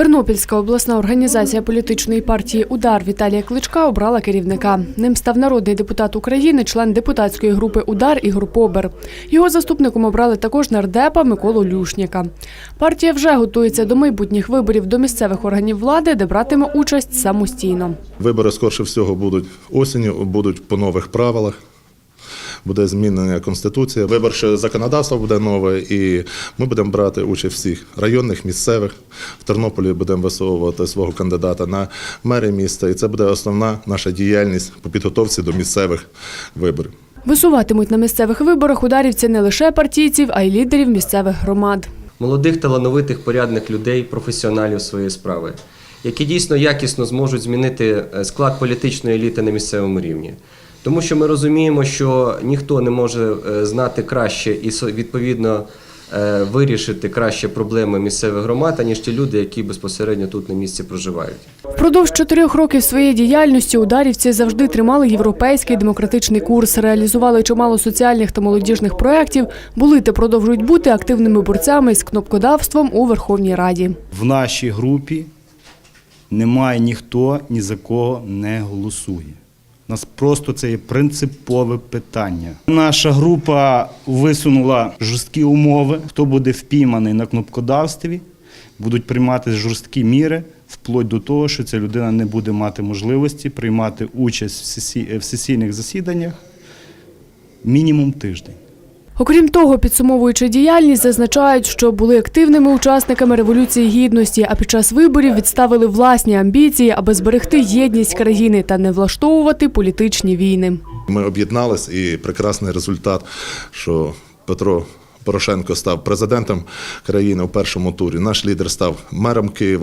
Тернопільська обласна організація політичної партії Удар Віталія Кличка обрала керівника. Ним став народний депутат України, член депутатської групи Удар Ігор Побер. Його заступником обрали також нардепа Миколу Люшніка. Партія вже готується до майбутніх виборів до місцевих органів влади, де братиме участь самостійно. Вибори, скорше всього, будуть осінню, будуть по нових правилах. Буде змінена конституція, виборче законодавство буде нове, і ми будемо брати участь всіх районних, місцевих. В Тернополі будемо висовувати свого кандидата на мери міста. І це буде основна наша діяльність по підготовці до місцевих виборів. Висуватимуть на місцевих виборах ударівці не лише партійців, а й лідерів місцевих громад. молодих талановитих порядних людей, професіоналів своєї справи, які дійсно якісно зможуть змінити е, склад політичної еліти на місцевому рівні. Тому що ми розуміємо, що ніхто не може е, знати краще і відповідно е, вирішити краще проблеми місцевих громад, аніж ті люди, які безпосередньо тут на місці проживають. Впродовж чотирьох років своєї діяльності ударівці завжди тримали європейський демократичний курс, реалізували чимало соціальних та молодіжних проєктів, були та продовжують бути активними борцями з кнопкодавством у Верховній Раді. В нашій групі немає ніхто ні за кого не голосує. Нас просто це є принципове питання. Наша група висунула жорсткі умови. Хто буде впійманий на кнопкодавстві, будуть приймати жорсткі міри, вплоть до того, що ця людина не буде мати можливості приймати участь в сесійних засіданнях мінімум тиждень. Окрім того, підсумовуючи діяльність, зазначають, що були активними учасниками революції гідності, а під час виборів відставили власні амбіції, аби зберегти єдність країни та не влаштовувати політичні війни. Ми об'єднались, і прекрасний результат, що Петро Порошенко став президентом країни у першому турі. Наш лідер став мером Києва.